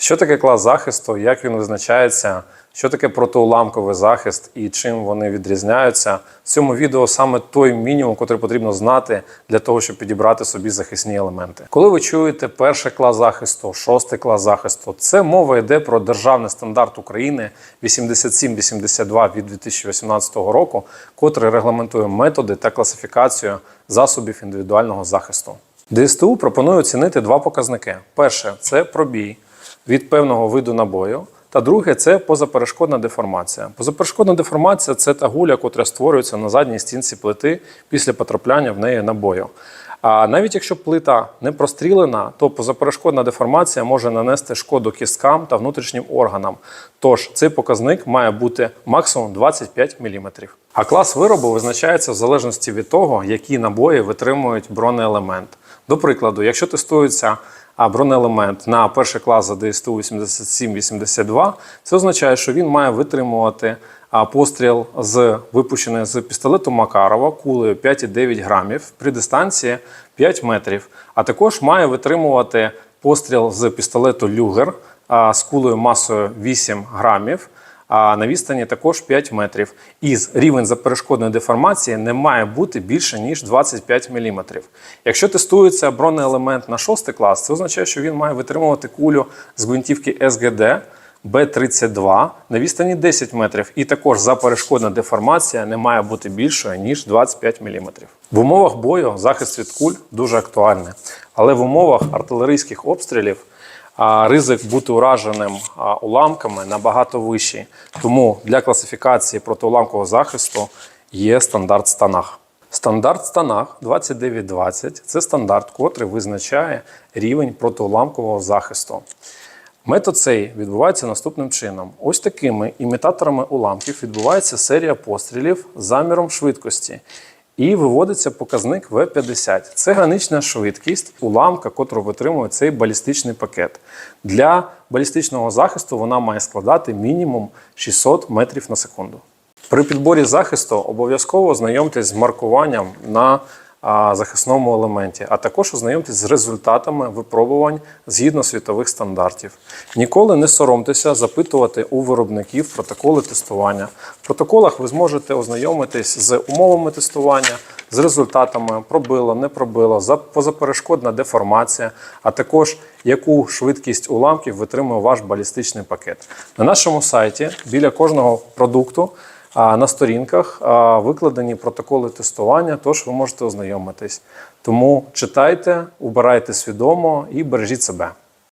Що таке клас захисту, як він визначається, що таке протиуламковий захист і чим вони відрізняються? В цьому відео саме той мінімум, який потрібно знати для того, щоб підібрати собі захисні елементи. Коли ви чуєте перший клас захисту, шостий клас захисту, це мова йде про державний стандарт України 8782 від 2018 року, котрий регламентує методи та класифікацію засобів індивідуального захисту. ДСТУ пропонує оцінити два показники: перше це пробій від певного виду набою. Та друге це позаперешкодна деформація. Позаперешкодна деформація це та гуля, котра створюється на задній стінці плити після потрапляння в неї набою. А навіть якщо плита не прострілена, то позаперешкодна деформація може нанести шкоду кісткам та внутрішнім органам. Тож цей показник має бути максимум 25 мм. А клас виробу визначається в залежності від того, які набої витримують бронеелемент. До прикладу, якщо тестується бронеелемент на перший клас за ДСТУ 8782, це означає, що він має витримувати постріл з випущений з пістолету Макарова кулею 5,9 грамів при дистанції 5 метрів, а також має витримувати постріл з пістолету Люгер з кулею масою 8 грамів на відстані також 5 метрів. І рівень заперешкодної деформації не має бути більше, ніж 25 мм. Якщо тестується бронеелемент на 6 клас, це означає, що він має витримувати кулю з гвинтівки СГД Б-32 на відстані 10 метрів. І також заперешкодна деформація не має бути більшою, ніж 25 мм. В умовах бою захист від куль дуже актуальний. Але в умовах артилерійських обстрілів а ризик бути ураженим уламками набагато вищий. Тому для класифікації протиуламкового захисту є стандарт Станах. Стандарт Станах 2920 це стандарт, котрий визначає рівень протиуламкового захисту. Метод цей відбувається наступним чином: ось такими імітаторами уламків відбувається серія пострілів з заміром швидкості. І виводиться показник В50. Це гранична швидкість уламка, котру витримує цей балістичний пакет. Для балістичного захисту вона має складати мінімум 600 метрів на секунду. При підборі захисту обов'язково знайомтесь з маркуванням на захисному елементі, а також ознайомтесь з результатами випробувань згідно світових стандартів. Ніколи не соромтеся запитувати у виробників протоколи тестування. В протоколах ви зможете ознайомитись з умовами тестування, з результатами пробило, не пробило, позаперешкодна деформація, а також яку швидкість уламків витримує ваш балістичний пакет. На нашому сайті біля кожного продукту. На сторінках викладені протоколи тестування, тож ви можете ознайомитись. Тому читайте, убирайте свідомо і бережіть себе.